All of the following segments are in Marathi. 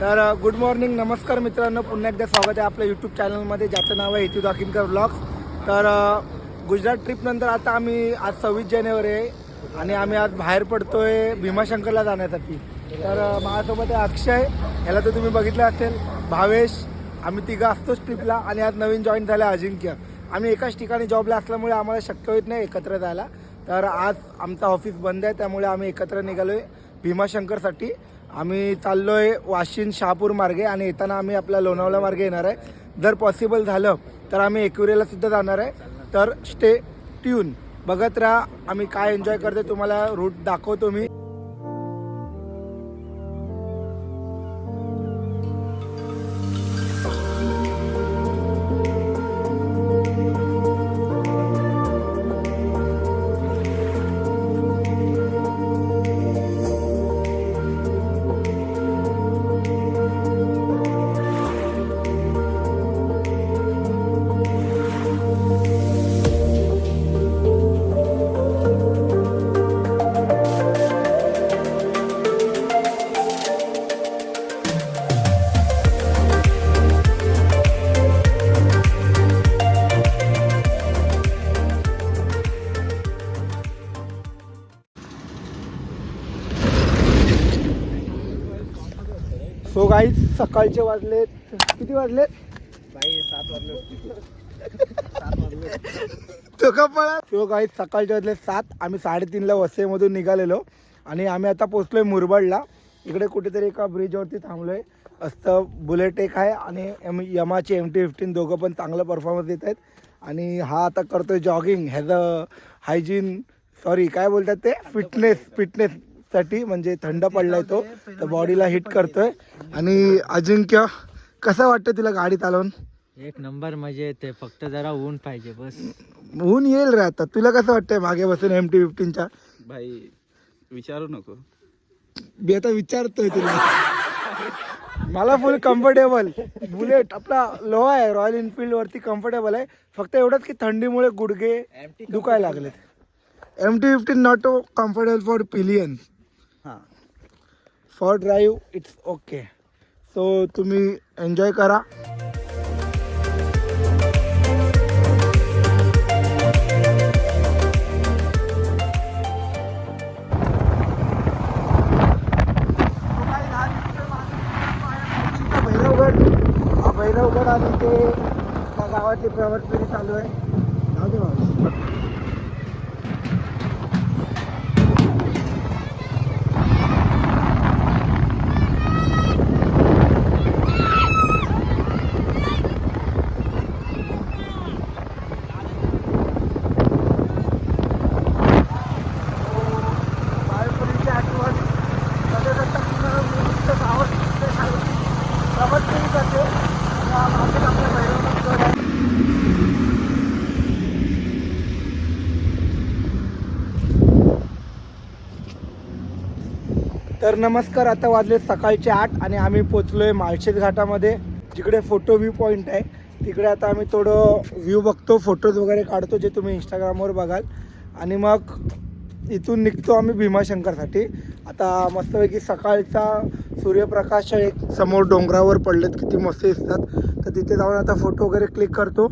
तर गुड मॉर्निंग नमस्कार मित्रांनो. पुन्हा एकदा स्वागत आहे आपल्या यूट्यूब चॅनलमध्ये ज्याचं नाव आहे हेतू दाखिनकर ब्लॉग्स तर गुजरात ट्रिपनंतर आता आम्ही आज सव्वीस जानेवारी आहे आणि आम्ही आज बाहेर पडतो आहे भीमाशंकरला जाण्यासाठी. तर माझ्यासोबत आहे अक्षय. ह्याला तर तुम्ही बघितलं असेल. भावेश आम्ही तिघं असतोच ट्रिपला आणि आज नवीन जॉईन झालं अजिंक्य. आम्ही एकाच ठिकाणी जॉबला असल्यामुळे आम्हाला शक्य होत नाही एकत्र जायला. तर आज आमचं ऑफिस बंद आहे त्यामुळे आम्ही एकत्र निघालो आहे भीमाशंकरसाठी. आम्ही चाललो आहे वाशिम शहापूर मार्गे आणि येताना आम्ही आपल्या लोणावळा मार्गे येणार आहे. जर पॉसिबल झालं तर आम्ही एकविरेला सुद्धा जाणार आहे. तर स्टे ट्यून बघत राहा आम्ही काय एन्जॉय करते तुम्हाला रूट दाखवतो मी. सकाळचे वाजलेत. किती वाजलेत? तो का पळा? तो काही सकाळचे वाजले सात. आम्ही साडेतीनला वसईमधून निघालेलो. आणि आम्ही आता पोचलोय मुरबाडला. इकडे कुठेतरी एका ब्रिजवरती थांबलोय. असतं बुलेट एक आहे आणि एम यमाचे एम टी फिफ्टीन दोघं पण चांगलं परफॉर्मन्स देत आहेत. आणि हा आता करतोय जॉगिंग ह्याज हायजीन सॉरी काय बोलतात ते? फिटनेस फिटनेस साठी म्हणजे थंड पडलाय तो तर बॉडीला हिट करतोय. आणि अजिंक्य कसं वाटतं तुला गाडी चालवून एक नंबर मजा येते फक्त जरा ऊन पाहिजे बस. ऊन येईल रे आता. तुला कसं वाटतंय मागे बसून एम टी फिफ्टीनच्या भाई विचारू नको. मी आता विचारतोय तुला. मला फुल कम्फर्टेबल बुलेट आपला लो आहे रॉयल एनफिल्ड वरती कम्फर्टेबल आहे. फक्त एवढंच की थंडीमुळे गुडघे दुखायला लागलेत. M T fifteen not comfortable for pillion हां for drive it's okay. So तुम्ही एन्जॉय करा. भैरवगड आणि ते त्या गावातली प्रवास फेरी चालू आहे जाऊ दे बाबा. बाळपणीची आठवण तसेच आता पुन्हा नुसतं गावात नुसतं शाळेत प्रवास फेरी जाते आणि हा मागेच आपल्या भैरवगड गड आहे तर नमस्कार आता वाजले सकाळचे आठ आणि आम्ही पोचलोय माळशेत घाटामध्ये. जिकडे फोटो व्ह्यू पॉईंट आहे तिकडे आता आम्ही थोडं व्ह्यू बघतो फोटोज वगैरे काढतो जे तुम्ही इंस्टाग्रामवर बघाल. आणि मग इथून निघतो आम्ही भीमाशंकरसाठी. आता मस्तपैकी सकाळचा सूर्यप्रकाश एक समोर डोंगरावर पडलेत किती मस्त दिसतात. तर तिथे जाऊन आता फोटो वगैरे क्लिक करतो.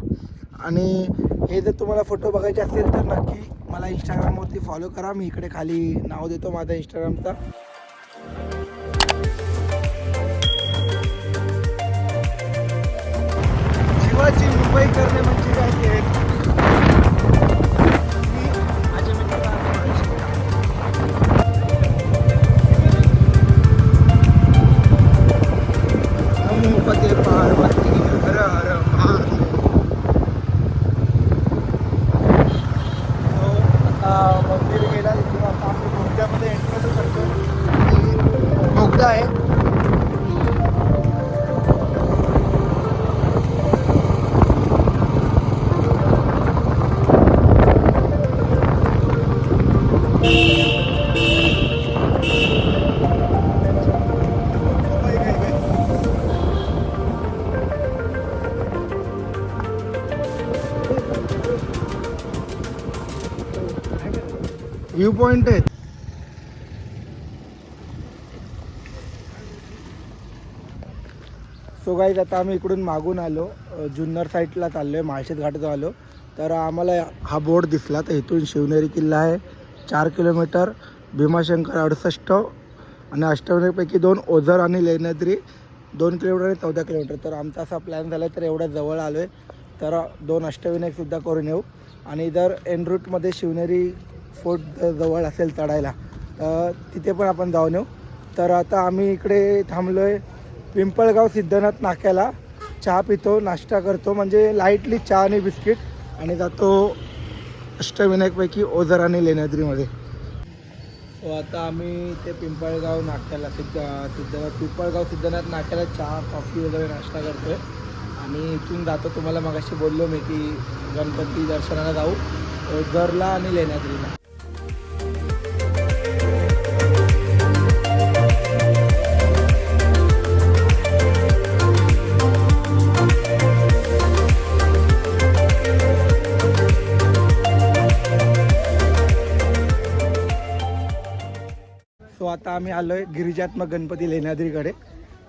आणि हे जर तुम्हाला फोटो बघायचे असेल तर नक्की मला इंस्टाग्रामवरती फॉलो करा. मी इकडे खाली नाव देतो माझ्या इंस्टाग्रामचा महत्वाची मुंबई करणे म्हणजे काय ते? व्ह्यू पॉइंट आहेत. सो गाईज आता आम्ही इकडून मागून आलो. जुन्नर साईडला चाललो आहे माळशेत घाटात आलो. तर आम्हाला हा बोर्ड दिसला. तर इथून शिवनेरी किल्ला आहे चार किलोमीटर भीमाशंकर अडुसष्ट आणि अष्टविनायकपैकी दोन ओझर आणि लेण्याद्री दोन किलोमीटर आणि चौदा किलोमीटर. तर आमचा असा प्लॅन झाला तर एवढ्या जवळ आलो आहे तर दोन अष्टविनायकसुद्धा करून येऊ. आणि जर एन रूटमध्ये शिवनेरी फोर्ट जवळ असेल चढायला तर तिथे पण आपण जाऊन येऊ. तर आता आम्ही इकडे थांबलो आहे पिंपळगाव सिद्धनाथ नाक्याला. चहा पितो नाश्ता करतो म्हणजे लाईटली चहा आणि बिस्किट. आणि जातो अष्टविनायकपैकी ओझर आणि लेण्याद्रीमध्ये. सो आता आम्ही ते पिंपळगाव नाक्याला सिद्ध सिद्धनाथ पिंपळगाव सिद्धनाथ नाक्याला चहा कॉफी वगैरे नाश्ता करतो आहे आणि इथून जातो तुम्हाला मगाशी बोललो मी की गणपती दर्शनाला जाऊ. ओझरला आणि लेण्याद्रीला. आता आम्ही आलो आहे गिरिजात्मक गणपती लेण्याद्रीकडे.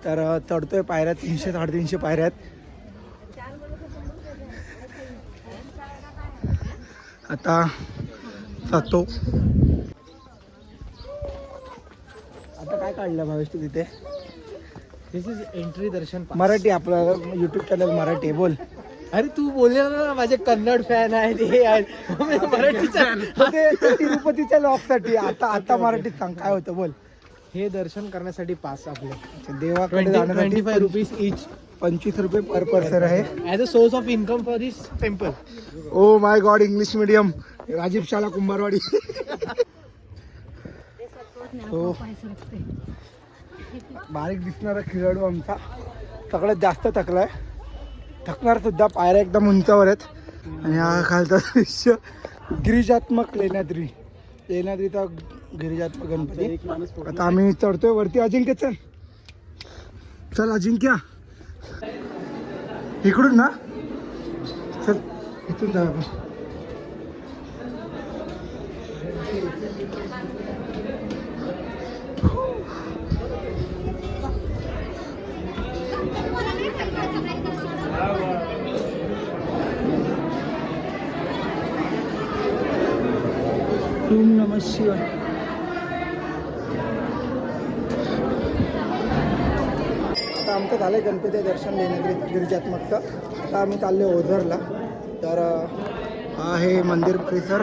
तर अ, चढतोय पायऱ्या तीनशे साडेतीनशे पायऱ्या आहेत. आता जातो. आता काय काढलं भावेश तू तिथे? दिस इज एंट्री दर्शन. मराठी आपलं युट्यूब चॅनल मराठी बोल. अरे तू बोलले ना माझे कन्नड फॅन हे मराठीचा ते ते तिरुपतीच्या लॉकसाठी आता आता मराठीत सांग काय होतं बोल. हे दर्शन करण्यासाठी पास आपले. देवाकडे ट्वेंटी फाय रुपीज इच पंचवीस रुपये पर पर्सन आहे. As a source of income for this temple oh my god English medium Rajiv शाला कुंभारवाडी हो बारीक दिसणारा खेळाडू आमचा. सगळ्यात जास्त थकलाय. थकणार सुद्धा पायऱ्या एकदम उंचावर आहेत. आणि हा खालचा दृश्य गिरिजात्मक लेण्याद्री. लेण्याद्रीचा गिरिजात्मक गणपती. आता आम्ही चढतोय वरती. अजिंक्य चल. चल अजिंक्य. इकडून ना? चल इथून जाऊ आपण आता आमचं झालं गणपती दर्शन देण्यात गिरिजात्मकचं. आता आम्ही चाललो ओझरला. तर हा आहे मंदिर परिसर.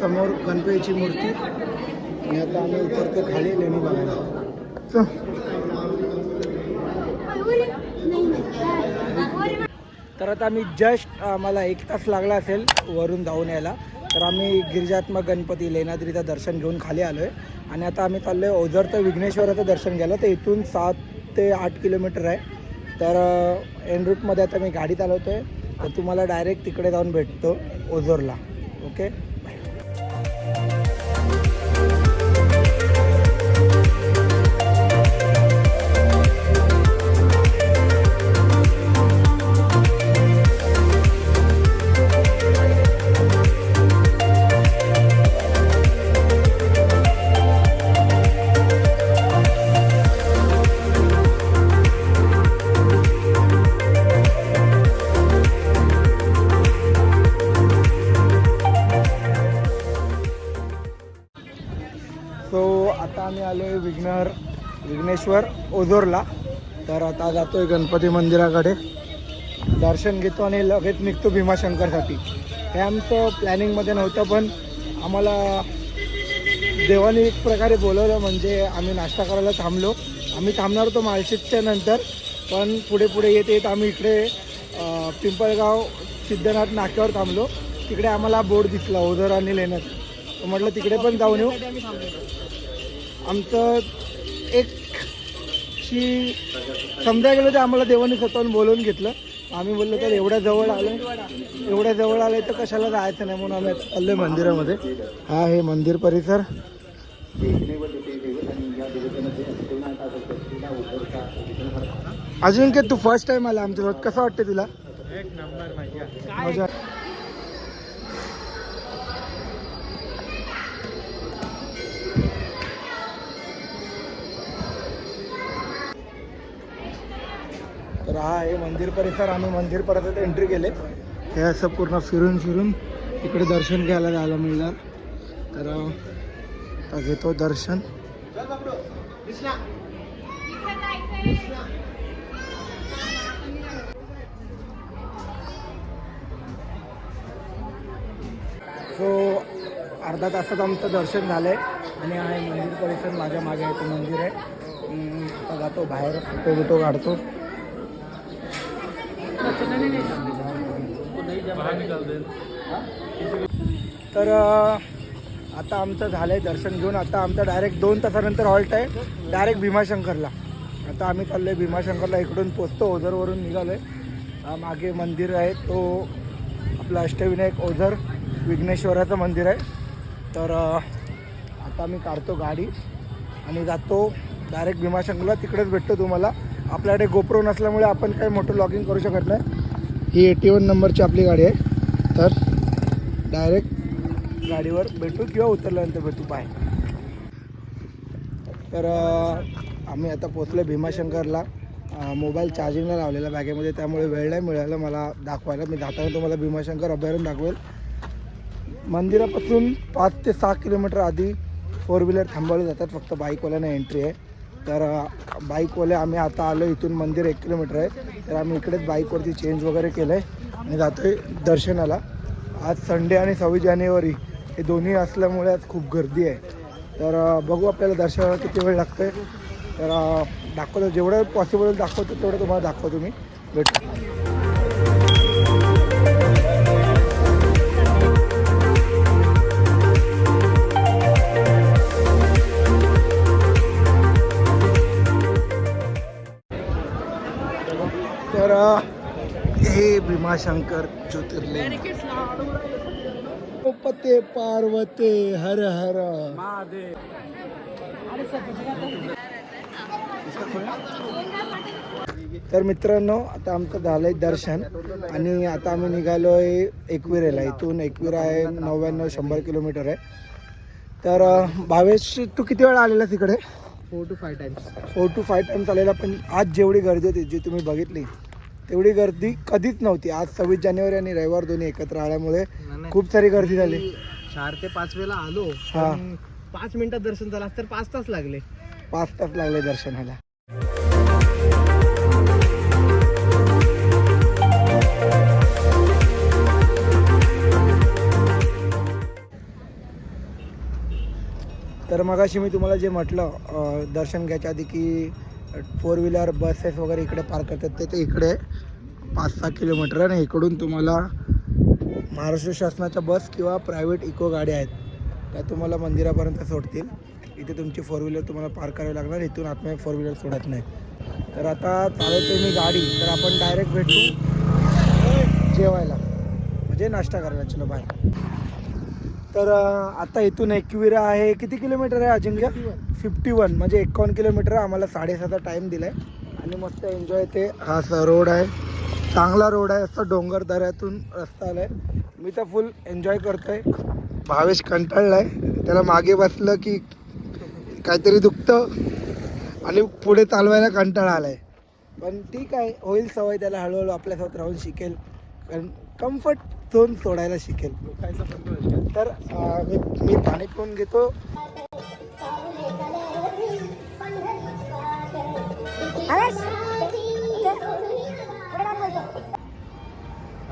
समोर गणपतीची मूर्ती. आणि आता आम्ही उतरतो खाली लेणी बघायला. तर आता आम्ही जस्ट आम्हाला एक तास लागला असेल वरून जाऊन यायला. तर आम्ही गिरिजात्मक गणपती लेण्याद्रीचं दर्शन घेऊन खाली आलो आहे आणि आता आम्ही चाललो आहे ओझर तर विघ्नेश्वराचं दर्शन घ्यायला. तर इथून सात ते आठ किलोमीटर आहे. तर एन रूटमध्ये आता मी गाडी चालवतो आहे तर तुम्हाला डायरेक्ट तिकडे जाऊन भेटतो ओझोरला. ओके विघ्नेश्वर ओझोरला. तर आता जातोय गणपती मंदिराकडे. दर्शन घेतो आणि लगेच निघतो भीमाशंकरसाठी. हे आमचं प्लॅनिंगमध्ये नव्हतं पण आम्हाला देवाने एक प्रकारे बोलवलं म्हणजे आम्ही नाश्ता करायला थांबलो. आम्ही थांबणार होतो माळशेजच्या नंतर पण पुढे पुढे येत येत आम्ही इकडे पिंपळगाव सिद्धनाथ नाक्यावर थांबलो. तिकडे आम्हाला बोर्ड दिसला ओझर आणि लेण्यात तर म्हटलं तिकडे पण जाऊन येऊ. आमचं एक शी समजा गेलं तर आम्हाला देवाने स्वतःहून बोलवून घेतलं. आम्ही बोललो तर एवढ्या जवळ आलं एवढ्या जवळ आलं तर कशाला जायचं नाही? म्हणून आम्ही चाललोय मंदिरामध्ये. हा हे मंदिर परिसर. अजिंक्य तू फर्स्ट टाइम आला आमच्यासोबत? कसं वाटतं तुला? तर हा आहे मंदिर परिसर. आम्ही मंदिर परिसरात एंट्री केले. हे असं पूर्ण फिरून फिरून इकडे दर्शन घ्यायला जायला मिळणार. तर घेतो दर्शन. सो अर्धा तासात आमचं दर्शन झालं आहे आणि आहे मंदिर परिसर माझ्या मागे आहे मंदिर आहे. बघा आता जातो बाहेर फोटो बिटो काढतो. तर आता आमचं झालं आहे दर्शन घेऊन. आता आमचं डायरेक्ट दोन तासानंतर हॉल्ट आहे. डायरेक्ट भीमाशंकरला. आता आम्ही चाललो आहे भीमाशंकरला. इकडून पोचतो. ओझरवरून निघालो आहे मागे मंदिर आहे. तो आपलं अष्टविनायक ओझर विघ्नेश्वराचं मंदिर आहे. तर आता मी काढतो गाडी आणि जातो. डायरेक्ट भीमाशंकरला. तिकडेच भेटतो तुम्हाला. आपल्याकडे गोप्रो नसल्यामुळे आपण काही मोठं लॉगिंग करू शकत नाही. ही एटी वन नंबरची आपली गाडी आहे. तर डायरेक्ट गाडीवर भेटू किंवा उतरल्यानंतर भेटू पाय तर आम्ही आता पोचलो भीमाशंकरला. मोबाईल चार्जिंगला लावलेला बॅगेमध्ये म्हणजे त्यामुळे वेळ नाही मिळाला मला दाखवायला. मी जाताना तुम्हाला भीमाशंकर अभयारण्य दाखवेल. मंदिरापासून पाच ते सहा किलोमीटर आधी फोर व्हीलर थांबवले जातात. फक्त बाईकवाल्यांना एंट्री आहे. तर बाईकवाले आम्ही आता आलो इथून मंदिर एक किलोमीटर आहे. तर आम्ही इकडेच बाईकवरती चेंज वगैरे केलं आहे आणि जातो आहे दर्शनाला. आज संडे आणि सव्वीस जानेवारी हे दोन्ही असल्यामुळे आज खूप गर्दी आहे. तर बघू आपल्याला दर्शनाला किती वेळ लागतो आहे तर दाखवतो. जेवढं पॉसिबल दाखवतो तेवढं तुम्हाला दाखवतो मी. भेटू. भीमाशंकर ज्योतिर्लिंग। पते पार्वते हर हर। तर मित्रांनो आता आमचं झालंय दर्शन आणि आता आम्ही निघालोय एकविरेला. इथून एकविरा आहे नव्याण्णव शंभर किलोमीटर आहे. तर भावेश तू किती वेळा आलेला तिकडे four to five times four to five times आलेला पण आज जेवढी गर्दी होती जी तुम्ही बघितली तेवढी गर्दी कधीच नव्हती. आज सव्वीस जानेवारी आणि रविवार दोन्ही एकत्र आल्यामुळे खूप सारी गर्दी झाली. चार ते पाच वेळेला आलो हा. पण पाच मिनिटात दर्शन झालं. आज तर पाच तास लागले. पाच तास लागले दर्शनाला. तर मगाशी मी तुम्हाला जे म्हटलं दर्शन घ्यायच्या आधी की फोर व्हीलर बसेस वगैरे इकडे पार्क करतात. ते ते इकडे पाच सहा किलोमीटर आणि इकडून तुम्हाला महाराष्ट्र शासनाच्या बस किंवा प्रायव्हेट इको गाड्या आहेत. त्या तुम्हाला मंदिरापर्यंत सोडतील. इथे तुमची फोर व्हीलर तुम्हाला पार्क करावी लागणार. इथून आतमध्ये फोर व्हीलर सोडत नाही. तर आता चालवते मी गाडी. तर आपण डायरेक्ट भेटू जेवायला. म्हणजे नाश्ता करायला चलो बाय तर आता इथून एकविरा आहे किती किलोमीटर आहे अजिंक्य? फिफ्टी वन म्हणजे एकावन्न किलोमीटर आहे आम्हाला साडेसातचा टाईम दिला आहे आणि मस्त एन्जॉय ते. हा रोड आहे. चांगला रोड आहे. असं डोंगर दऱ्यातून रस्ता आला आहे मी तर फुल एन्जॉय करतोय. भावेश कंटाळला आहे त्याला मागे बसलं की काहीतरी दुखतं. आणि पुढे चालवायला कंटाळा आलाय. पण ठीक आहे. होईल सवय त्याला हळूहळू आपल्यासोबत राहून शिकेल. कारण कम्फर्ट झोन सोडायला शिकेल. तर मी मी पाणी पिऊन घेतो.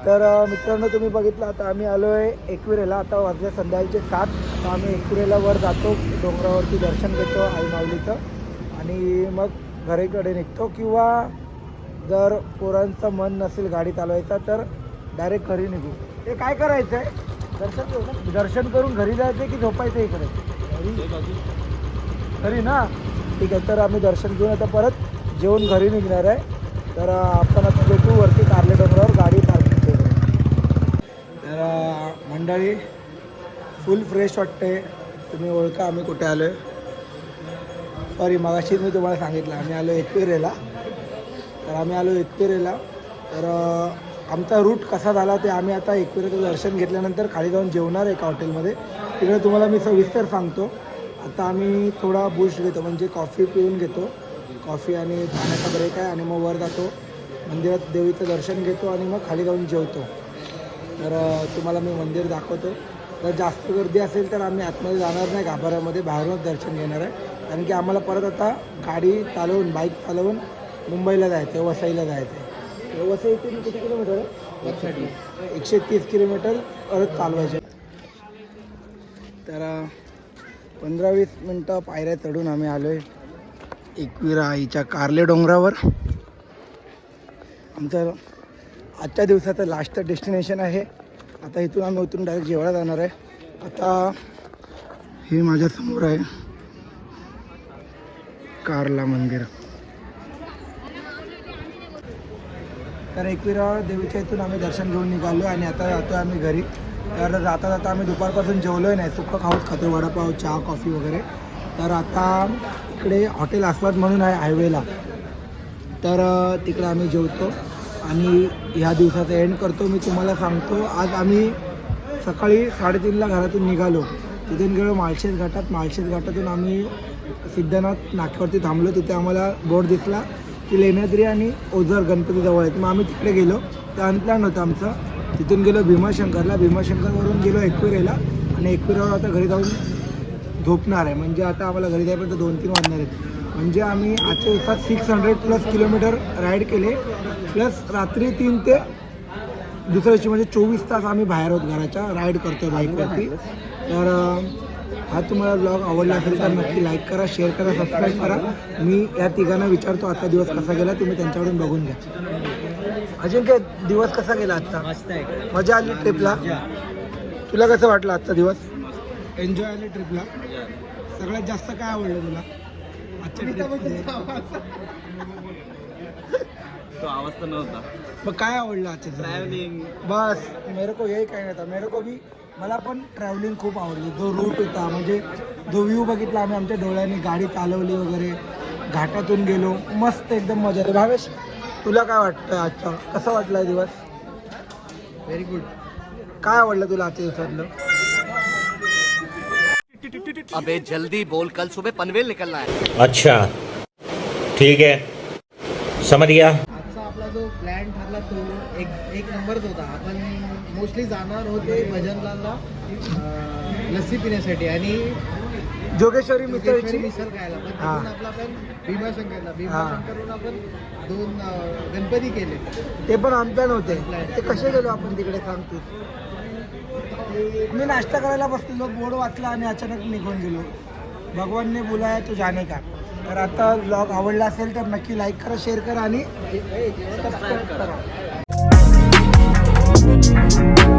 तर मित्रांनो तुम्ही बघितलं आता आम्ही आलो आहे एकविरेला. आता वाजले संध्याकाळचे सात. आता आम्ही एकविरेला वर जातो डोंगरावरती दर्शन घेतो आई माऊलीचं. आणि मग घरीकडे निघतो. किंवा जर पोरांचं मन नसेल गाडी चालवायचा तर डायरेक्ट घरी निघू. ते काय करायचं आहे दर्शन? दर्शन करून घरी जायचं की झोपायचं इकडे? घरी. ना? ठीक आहे तर आम्ही दर्शन घेऊन आता परत जेवण घरी निघणार आहे. तर आपण आता भेटू वरती कारले डोंगरावर गाडी पार्किंग करू. तर मंडळी फुल फ्रेश वाटते तुम्ही ओळखा आम्ही कुठे आलो आहे सॉरी मगाशीच मी तुम्हाला सांगितलं आम्ही आलो एकविरेला. तर आम्ही आलो एकविरेला. तर आमचा रूट कसा झाला ते आम्ही आता एकविरेचं दर्शन घेतल्यानंतर खाली जाऊन जेवणार एका हॉटेलमध्ये तिकडे तुम्हाला मी सविस्तर सांगतो. आता आम्ही थोडा बूस्ट घेतो म्हणजे कॉफी पिऊन घेतो. कॉफी आणि पाण्याचा ब्रेक आहे आणि मग वर जातो. मंदिरात देवीचं दर्शन घेतो आणि मग खाली जाऊन जेवतो. तर तुम्हाला मी मंदिर दाखवतो. जर जास्त गर्दी असेल तर आम्ही आतमध्ये जाणार नाही गाभाऱ्यामध्ये बाहेरूनच दर्शन घेणार आहे. कारण की आम्हाला परत आता गाडी चालवून बाईक चालवून मुंबईला जायचं आहे वसईला जायचं आहे वसई इथून किती किलोमीटर आहे एकशे तीस किलोमीटर परत चालवायचे तर पंधरा वीस मिनटं पायऱ्या चढून आम्ही आलो आहे एकविरा आईच्या कारले डोंगरावर. आमचं आजच्या दिवसाचं लास्ट डेस्टिनेशन आहे. आता इथून आम्ही उतरून डायरेक्ट जेवायला जाणार आहे. आता हे माझ्यासमोर आहे. कारला मंदिर. तर एकविरा देवीच्या इथून आम्ही दर्शन घेऊन निघालो आणि आता जातो आम्ही घरी. तर जाता जाता आम्ही दुपारपासून जेवलोय नाही सुक्का खाऊच खातो वडापाव चहा कॉफी वगैरे. तर आता इकडे हॉटेल आस्वाद म्हणून आहे हायवेला. तर तिकडे आम्ही जेवतो आणि ह्या दिवसाचा एंड करतो. मी तुम्हाला सांगतो आज आम्ही सकाळी साडेतीनला घरातून निघालो. तिथून गेलो माळशेज घाटात. माळशेज घाटातून आम्ही सिद्धनाथ नाक्यावरती थांबलो. तिथे आम्हाला बोर्ड दिसला. ती लेण्याद्री आणि ओझर गणपती जवळ आहेत मग आम्ही तिकडे गेलो. तर अनप्लॅन होतं आमचं. तिथून गेलो भीमाशंकरला. भीमाशंकरवरून गेलो एकविरेला. आणि एकविरावर आता घरी जाऊन झोपणार आहे. म्हणजे आता आम्हाला घरी जायपर्यंत दोन तीन वाजणार आहेत. म्हणजे आम्ही आजच्या दिवसात six hundred plus kilometre ride केले. प्लस रात्री तीन ते दुसऱ्या दिवशी म्हणजे चोवीस तास आम्ही बाहेर आहोत घराच्या राईड करतोय बाईकवरती तर हा तुम्हाला ब्लॉग आवडला असेल तर नक्की लाईक करा शेअर करा सबस्क्राईब करा. मी या तिघांना विचारतो आता दिवस कसा गेला तुम्ही त्यांच्याकडून बघून घ्या. अजिंक्य दिवस कसा गेला आजचा? आहे. मजा आली ट्रिपला तुला कसं वाटलं आजचा दिवस? एन्जॉय आली ट्रिपला सगळ्यात जास्त काय आवडलं तुला? तो आवाज तर नव्हता. मग काय आवडलं आजच्या? ट्रॅव्हलिंग बस. मेरे को यही काय नव्हतं मेरे को भी मला पण ट्रॅव्हलिंग खूप आवडली. जो रूट होता म्हणजे जो व्ह्यू बघितला आम्ही आमच्या डोळ्यांनी गाडी चालवली वगैरे घाटातून गेलो मस्त एकदम मजा आली. भावेश तुला काय वाटतं आजचा? कसं वाटलं दिवस? व्हेरी गुड काय आवडलं तुला आजच्या दिवसातलं? अबे जल्दी बोल. कल सुबह पनवेल निकलना है. अच्छा ठीक है। समझ गया। आजचा आपला जो प्लॅन ठरला तो एक एक नंबरच होता. आपण मोस्टली जाणार होते भजनलालला अं, लस्सी पिण्यासाठी आणि जोगेश्वरी मिसळची मिसळ खायला पण हा. तिथून आपला आपण भीमाशंकरला भीमाशंकरवरून आपण दोन गणपती केले ते पण अनप्लॅन होते ते कसे गेलो आपण तिकडे सांग तू मी नाश्ता करायला बसलेलो बोर्ड वाचला आणि अचानक निघून गेलो भगवानने बोलाया तू जाणे का तर आता ब्लॉग आवडला असेल तर नक्की लाईक करा शेअर करा आणि सबस्क्राईब करा Thank you.